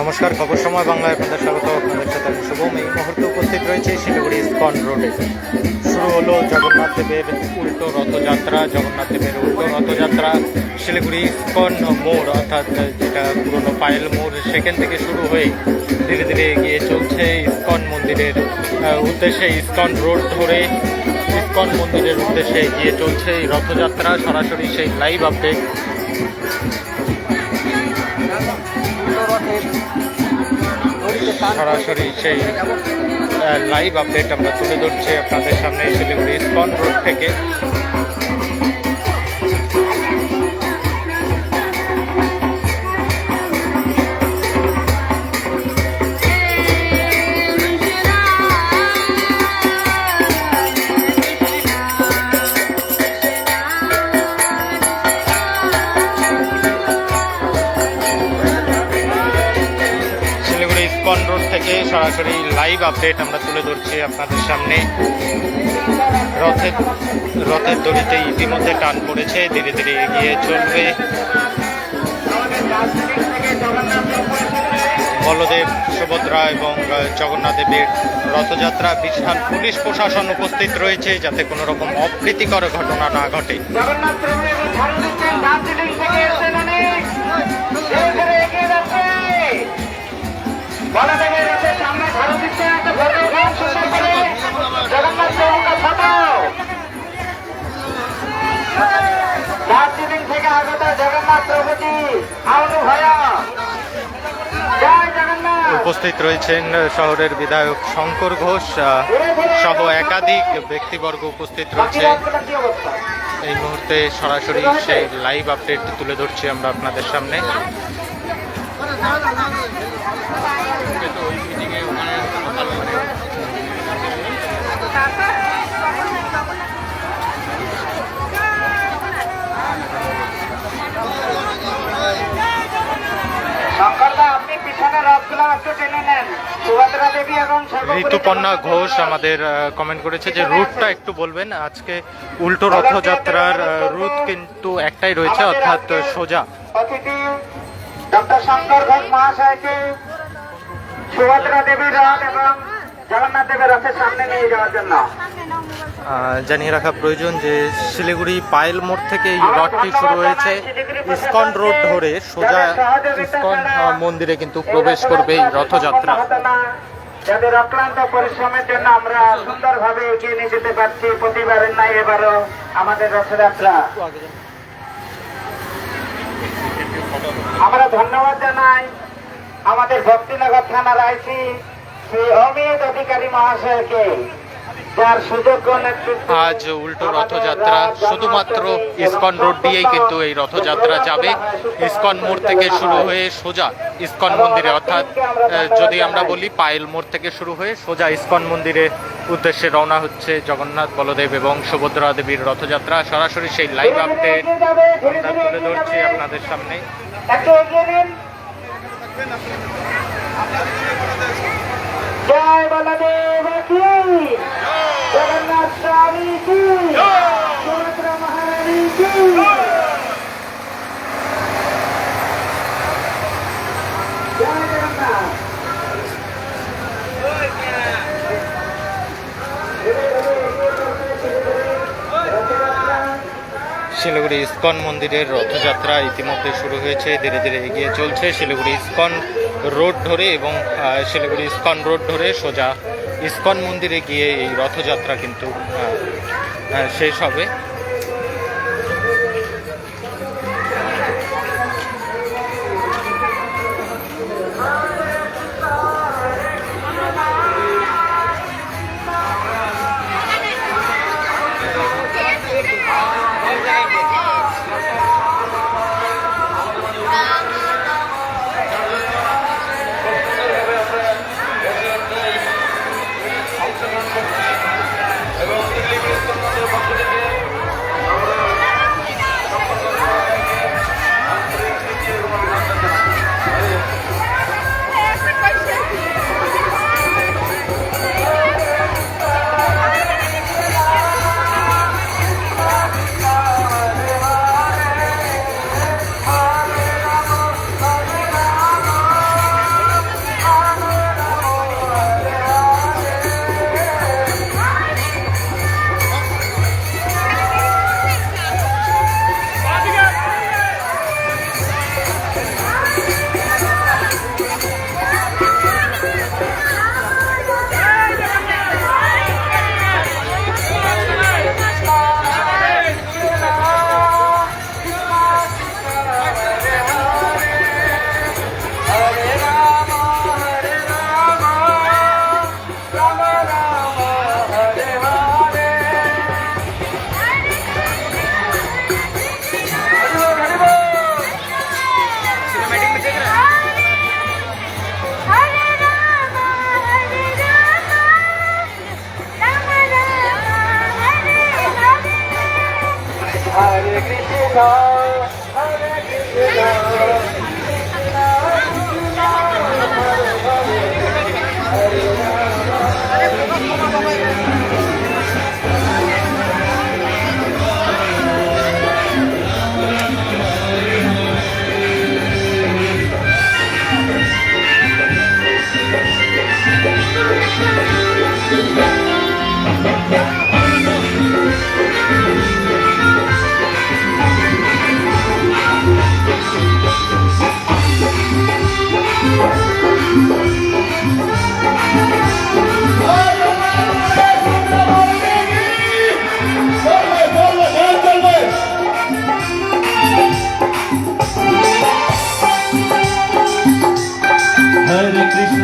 নমস্কার, খবর সময় বাংলায় আপনাদের স্বাগত। আপনাদের সাথে আমি শুভম। এই মুহূর্তে উপস্থিত রয়েছে শিলিগুড়ি ইস্কন রোডে। শুরু হলো জগন্নাথ দেবের উল্টো রথযাত্রা, জগন্নাথ দেবের উল্টো রথযাত্রা, শিলিগুড়ি ইস্কন মোড়, অর্থাৎ যেটা পুরনো পায়েল মোড়, সেখান থেকে শুরু হয়ে ধীরে ধীরে এগিয়ে চলছে ইস্কন মন্দিরের উদ্দেশ্যে ইস্কন রোড ধরে। ইস্কন মন্দিরের উদ্দেশ্যে এগিয়ে চলছে এই রথযাত্রা। সরাসরি সেই লাইভ আপডেট সরাসরি সেই লাইভ আপডেট আমরা তুলে ধরছি আপনাদের সামনে। শিলিগুড়ি ইস্কন রোড থেকে সরাসরি লাইভ আপডেট আমরা তুলে ধরছি আপনাদের সামনে। রথের রথের দড়িতে ইতিমধ্যে টান পড়েছে ধীরে ধীরে এগিয়ে চলবে। বলদেব সুভদ্রা এবং আহ, জগন্নাথ দেবের রথযাত্রা বিশাল পুলিশ প্রশাসন উপস্থিত রয়েছে যাতে কোনো রকম অপ্রীতিকর ঘটনা না ঘটে। দার্জিলিং থেকে আগত জগন্নাথ আউনু উপস্থিত রয়েছেন শহরের বিধায়ক শঙ্কর ঘোষ সহ একাধিক ব্যক্তিবর্গ উপস্থিত রয়েছে। এই মুহূর্তে সরাসরি সেই লাইভ আপডেট তুলে ধরছি আমরা আপনাদের সামনে। ঋতুপর্ণা ঘোষ আমাদের কমেন্ট করেছে যে রুটটা একটু বলবেন। আজকে উল্টো রথযাত্রার রুট কিন্তু একটাই রয়েছে অর্থাৎ সোজা। ডক্টর শঙ্কর ঘোষ মহাশয়কে সুভদ্রা দেবীর রথ এবং জগন্নাথ দেবের রথের সামনে নিয়ে যাওয়ার জন্য। জানিয়ে রাখা প্রয়োজন যে শিলিগুড়ি পায়েল মোড় থেকে এই রথটি শুরু হয়েছে। ইস্কন রোড ধরে সোজা ইস্কন মন্দিরে কিন্তু প্রবেশ করবে এই রথযাত্রা। যাদের অক্লান্ত পরিশ্রমের জন্য আমরা সুন্দরভাবে এগিয়ে নিয়ে যেতে পারছি, প্রতিবারের নাই এবারও আমাদের রথযাত্রা। আমরা ধন্যবাদ জানাই আমাদের ভক্তিনগর থানার আইসি শ্রী অমিত অধিকারী মহাশয়কে। আজ উল্টো রথযাত্রা শুধুমাত্র ইস্কন রোড দিয়েই কিন্তু এই রথযাত্রা যাবে। ইস্কন মোড় থেকে শুরু হয়ে সোজা ইস্কন মন্দিরে অর্থাৎ যদি আমরা বলি পায়েল মোড় থেকে শুরু হয়ে সোজা ইস্কন মন্দিরে উদ্দেশ্যে রওনা হচ্ছে জগন্নাথ বলদেব এবং সুভদ্রা দেবীর রথযাত্রা। সরাসরি সেই লাইভ আপডেট তুলে ধরছি আপনাদের সামনে। জয় বলদেব জগন্নাথ স্বামী মহারানী শিলিগুড়ি ইস্কন মন্দিরের রথযাত্রা ইতিমধ্যে শুরু হয়েছে, ধীরে ধীরে এগিয়ে চলছে। শিলিগুড়ি ইস্কন রোড ধরে এবং শিলিগুড়ি ইস্কন রোড ধরে সোজা ইস্কন মন্দিরে গিয়ে এই রথযাত্রা কিন্তু শেষ হবে। car.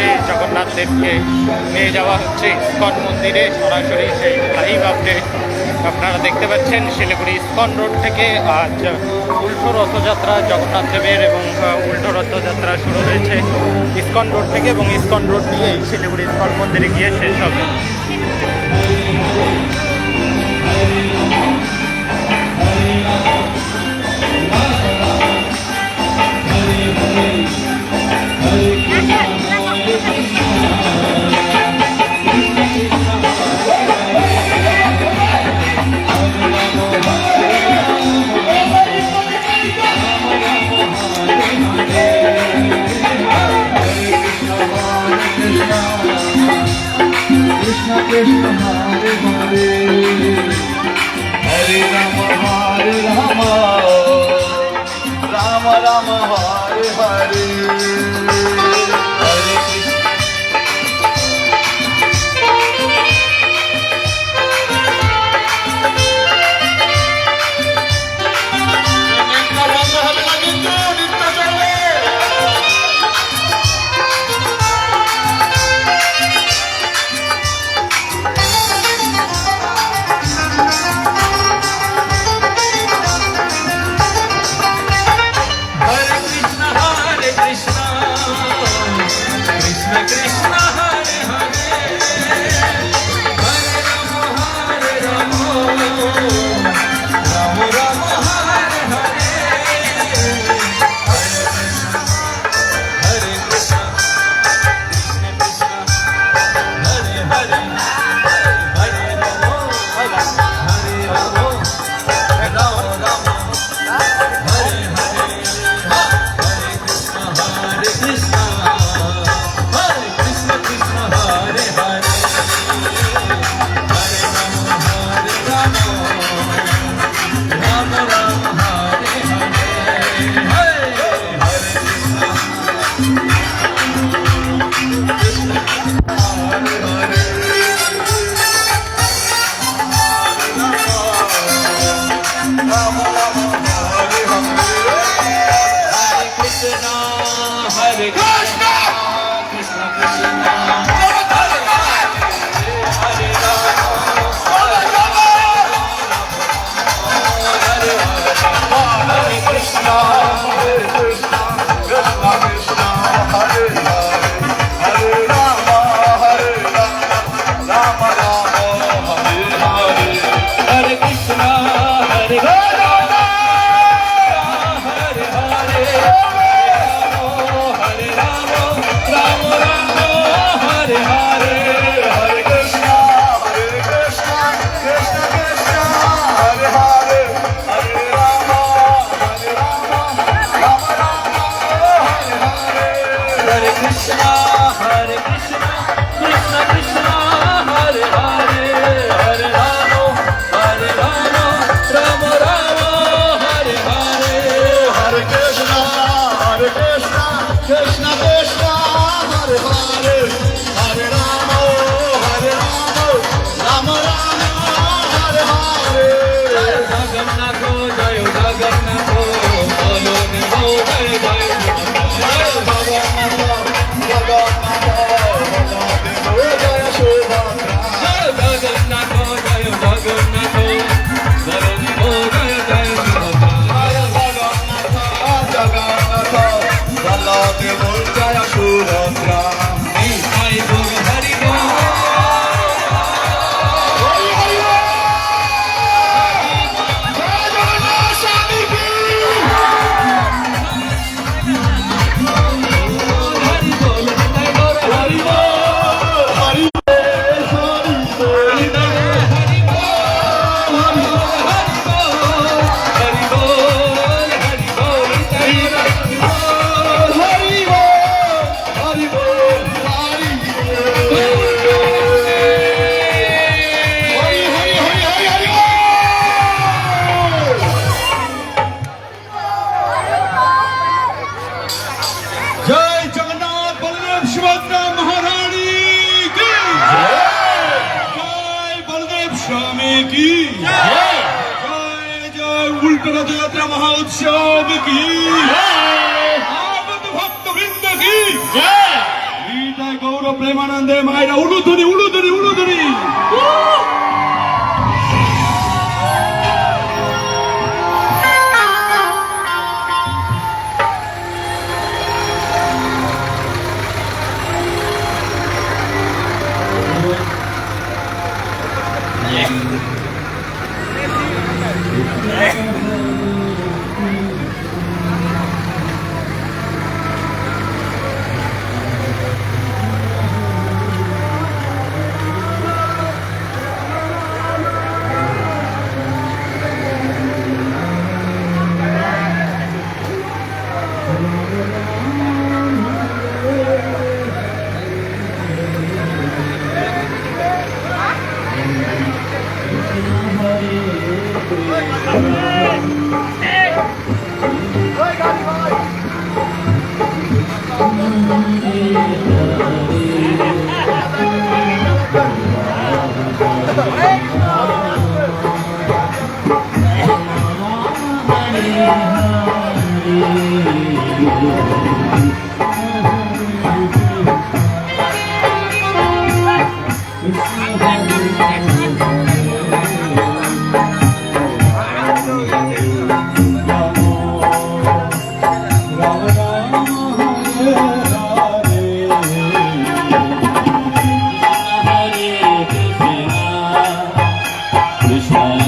মুহূর্তে জগন্নাথ দেবকে নিয়ে যাওয়া হচ্ছে ইস্কন মন্দিরে, সরাসরি সেই লাইভ আপডেট। আপনারা দেখতে পাচ্ছেন শিলিগুড়ি ইস্কন রোড থেকে আজ উল্টো রথযাত্রা, জগন্নাথ দেবের এবং উল্টো রথযাত্রা শুরু হয়েছে ইস্কন রোড থেকে এবং ইস্কন রোড দিয়েই শিলিগুড়ি ইস্কন মন্দিরে গিয়ে শেষ হবে। Hare কি? জয় জয় উল্টো রথযাত্রা মহা উৎসব কি? ভক্তবৃন্দ কি? গীতায় গৌর প্রেমানন্দে মায়েরা উলুধুরি উলুধুরি উলুধুরি Yeah. 你的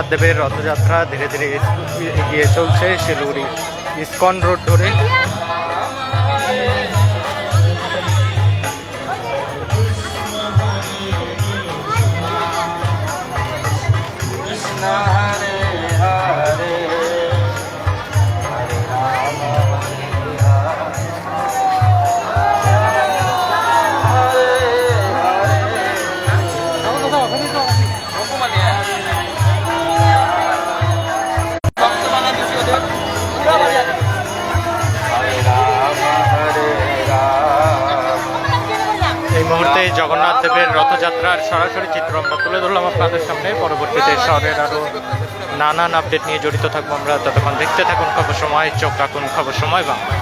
জগন্নাথ রথযাত্রা ধীরে ধীরে এগিয়ে চলছে শিলিগুড়ি ইস্কন রোড ধরে। দেবের রথযাত্রার সরাসরি চিত্র আমরা তুলে ধরলাম আপনাদের সামনে। পরবর্তীতে শহরের আরও নানান আপডেট নিয়ে জড়িত থাকব আমরা। ততক্ষণ দেখতে থাকুন খবর সময়, চোখ রাখুন খবর সময় বাংলা।